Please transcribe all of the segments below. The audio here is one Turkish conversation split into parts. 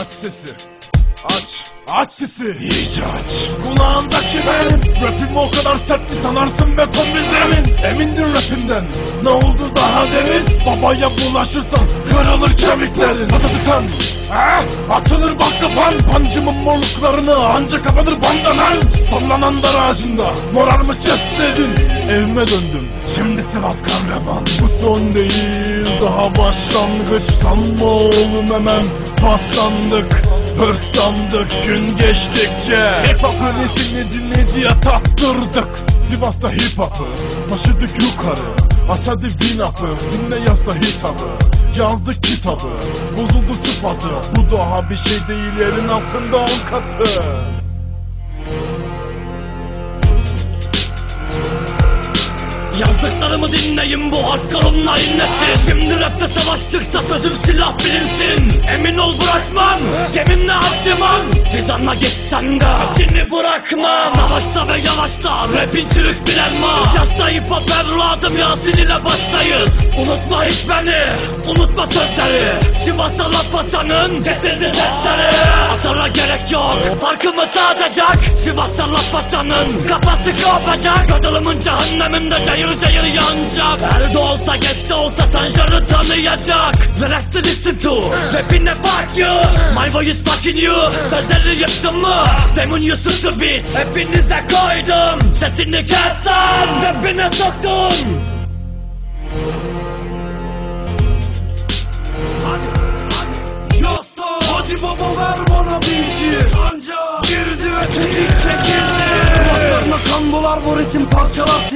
Aç sesi. Aç. Aç sesi. İyice aç. Kulağındaki benim Rapim o kadar sertti sanarsın beton bir zemin. Emindin rapinden Ne oldu daha demin? Babaya bulaşırsan kırılır kemiklerin. Patatitem eh, Açılır bak kafan. Pancımın morluklarını anca kapanır bandanan Sallanan dar ağacında Morarmış cesedin Evime döndüm. Şimdi Sivas kahraman. Bu son değil daha başlangıç. Sanma oğlum hemen paslandık Hırslandık gün geçtikçe. Hip hop'un ismini dinleyiciye tattırdık. Sivas'ta hip hop'ı taşıdık yukarı. Aç hadi win up'ı dinle yazda hitabı Yazdık kitabı bozuldu sıfatı. Bu daha bir şey değil yerin altında on katı. Yazdıklarımı dinleyin bu hardcore'un nesi? Şimdi rapte savaş çıksa sözüm silah bilinsin. Emin ol bırakmam. Gemimle acımam Fizanla geçsen de Peşini bırakmam. Savaşta ve yavaşta rapin Türk bir elma. Yazda hip hop evladım Yasin ile baştayız Unutma hiç beni Unutma sözleri. Sivas'a laf atanın Kesildi sesleri Atara gerek yok Farkımı tadacak Sivas'a laf atanın Kafası kopacak. Kadılımın cehenneminde cayır cayır yanacak. Nerede olsa geç de olsa Sanjar'ı tanıyacak. Relax to listen to Rapine fuck you My voice is fucking you Sözleri yıktım mı? Demon used to beat. Hepinize koydum. Sesini kes lan Rapine soktum. Yasta Hadi. Baba ver bana beat'i Sanca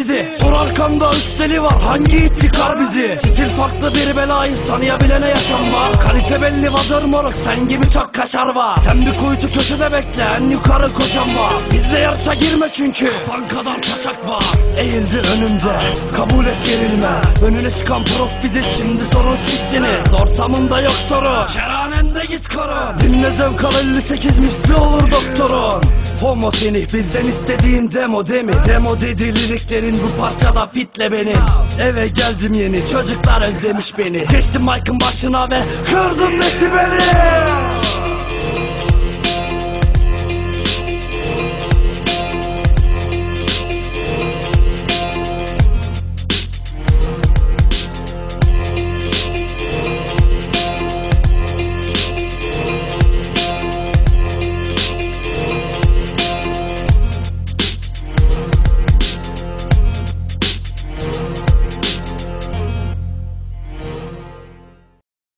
sizi Sor arkanda üç deli var. Hangi it yıkar bizi? Stil farklı bir belayı tanıyabilene yaşam var. Kalite belli vazır moruk. Sen gibi çok kaşar var. Sen bir kuytu köşede bekle. En yukarı koşan var. Bizle yarışa girme çünkü Kafan kadar taşak var. Eğildi önümde. Kabul et gerilme. Önüne çıkan prof biziz. Şimdi sorun sizsiniz. Ortamında yok sorun Kerhanende git koru Dinle zevk al 58 misli doktorun Homo seni bizden istediğin demo demi Demo dedi liriklerin bu parçada fitle benim Eve geldim yeni çocuklar özlemiş beni. Geçtim mic'ın başına ve kırdım desibeli